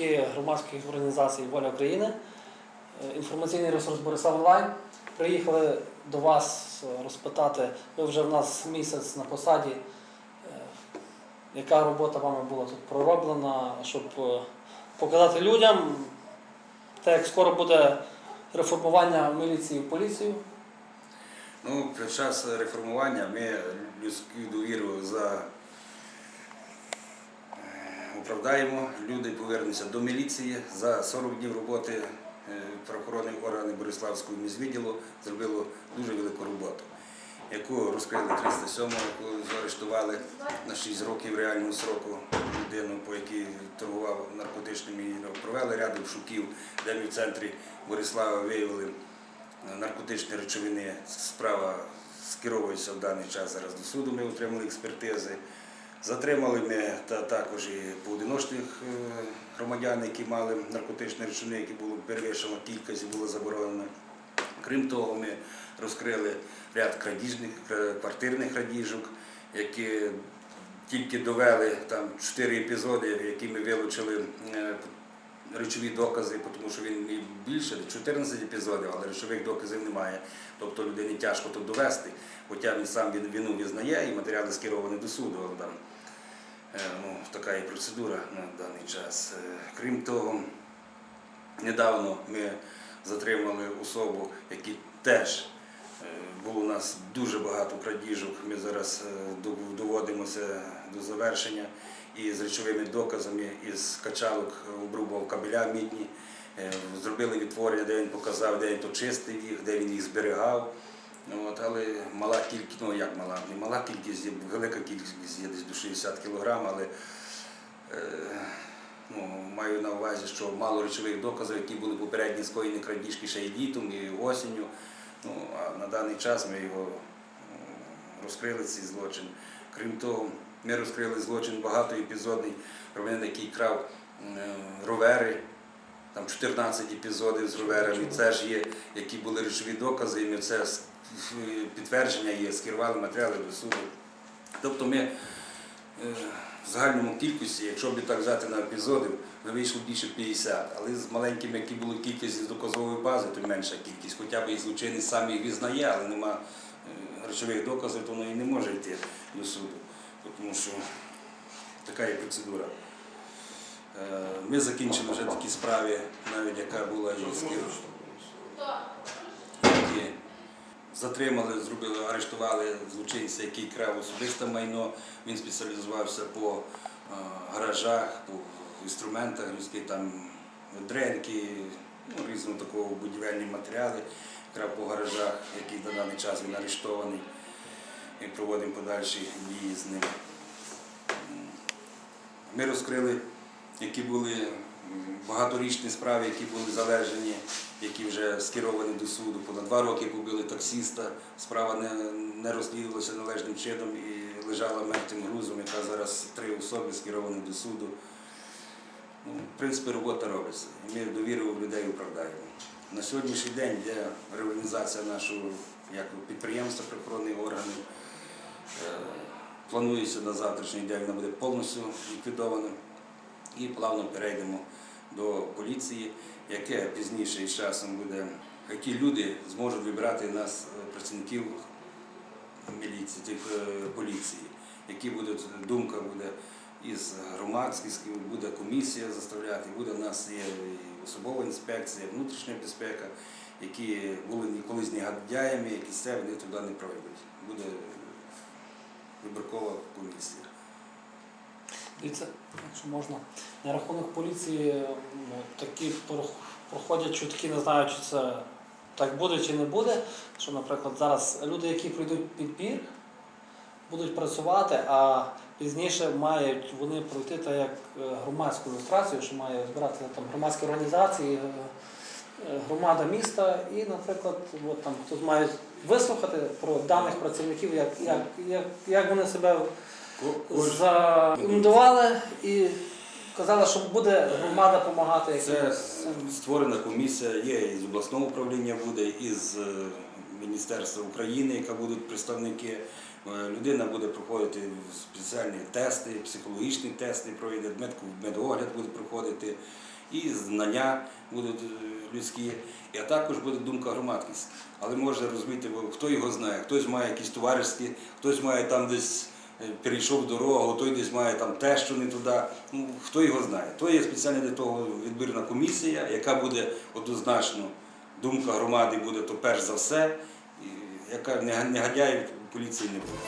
представники громадських організацій Воля України, е, інформаційний ресурс Борислав Онлайн. Приїхали до вас е, розпитати, ви вже в нас місяць на посаді, е, яка робота вами була тут пророблена, щоб показати людям, те, як скоро буде реформування міліції в поліцію. Ну, під час реформування ми людську довіру за оправдаємо. Люди повернуться до міліції. За 40 днів роботи е, правоохоронні органи Бориславського міськвідділу зробили дуже велику роботу, яку розкрили 307, яку заарештували на 6 років реального сроку людину, по якій торгував наркотичними і провели ряд обшуків, де ми в центрі Борислава виявили наркотичні речовини. Справа скеровується в даний час зараз до суду. Ми отримали експертизи. Затримали ми та також і поодиночних е, громадян, які мали наркотичні речовини, які було перевищено кількість було заборонено. Крім того, ми розкрили ряд крадіжних, е, квартирних крадіжок, які тільки довели там чотири епізоди, які ми вилучили е, речові докази, тому що він більше, 14 епізодів, але речових доказів немає. Тобто людині тяжко тут довести, хоча він сам вину визнає і матеріали скеровані до суду. е, ну, така і процедура на даний час. Е, Крім того, недавно ми затримали особу, який теж е, було у нас дуже багато крадіжок. Ми зараз доводимося до завершення і з речовими доказами, із качалок обрубував кабеля мідні, е, зробили відтворення, де він показав, де він то їх, де він їх зберігав. Ну, От, але мала кількість, ну як мала, не мала кількість, є велика кількість є десь до 60 кг, але е, ну, маю на увазі, що мало речових доказів, які були попередні скоєні крадіжки ще і літом, і осінню. Ну, а на даний час ми його розкрили цей злочин. Крім того, ми розкрили злочин багатоепізодний, громадянин, який крав ровери, там 14 епізодів з роверами. Це ж є, які були речові докази, і ми це підтвердження є, скерували матеріали до суду. Тобто ми е, в загальному кількості, якщо б так взяти на епізоди, ми вийшло більше 50, але з маленькими, які були кількість доказової бази, то менша кількість. Хоча б і злочинець сам їх визнає, але нема е, речових доказів, то воно і не може йти до суду, тому що така є процедура. Е, Ми закінчили вже такі справи, навіть яка була і затримали, зробили, арештували злочинця, який крав особисте майно. Він спеціалізувався по е, гаражах, по інструментах людських, там дренки, ну, різного такого будівельні матеріали. Крав по гаражах, який на даний час він арештований. І проводимо подальші дії з ним. Ми розкрили, які були багаторічні справи, які були залежені, які вже скеровані до суду. Понад два роки побили таксіста, справа не, не розслідувалася належним чином і лежала мертвим грузом, яка зараз три особи скеровані до суду. Ну, в принципі, робота робиться. Ми довіру людей оправдаємо. На сьогоднішній день йде реорганізація нашого як підприємства правоохоронних органів. Е, Планується на завтрашній день вона буде повністю ліквідована. І плавно перейдемо до поліції, яке пізніше із часом буде, які люди зможуть вибирати нас, е, працівників міліції, тих, е, поліції, які будуть, думка буде із громадськістю, буде комісія заставляти, буде у нас є особова інспекція, внутрішня безпека, які були колись негодяями, які це вони туди не пройдуть. Буде вибіркова комісія. Дивіться, якщо можна, на рахунок поліції ну, такі проходять чутки, не знаю, чи це так буде чи не буде. Що, наприклад, зараз люди, які пройдуть підбір, будуть працювати, а пізніше мають вони пройти так як е, громадську ілюстрацію, що має збирати там громадські організації, е, е, громада міста, і, наприклад, от там хтось має вислухати про даних працівників, як, як, як, як вони себе зарекомендували і казали, що буде громада допомагати. Це створена комісія, є і з обласного управління буде, і з е, Міністерства України, яка будуть представники. Е, Людина буде проходити спеціальні тести, психологічні тести пройде, мед- медогляд буде проходити, і знання будуть е, людські, і а також буде думка громадськість. Але можна розуміти, хто його знає, хтось має якісь товариські, хтось має там десь перейшов дорогу, той десь має там те, що не туди. Ну, хто його знає. То є спеціальна для того відбірна комісія, яка буде однозначно, думка громади буде то перш за все, яка не- негодяїв поліції не буде.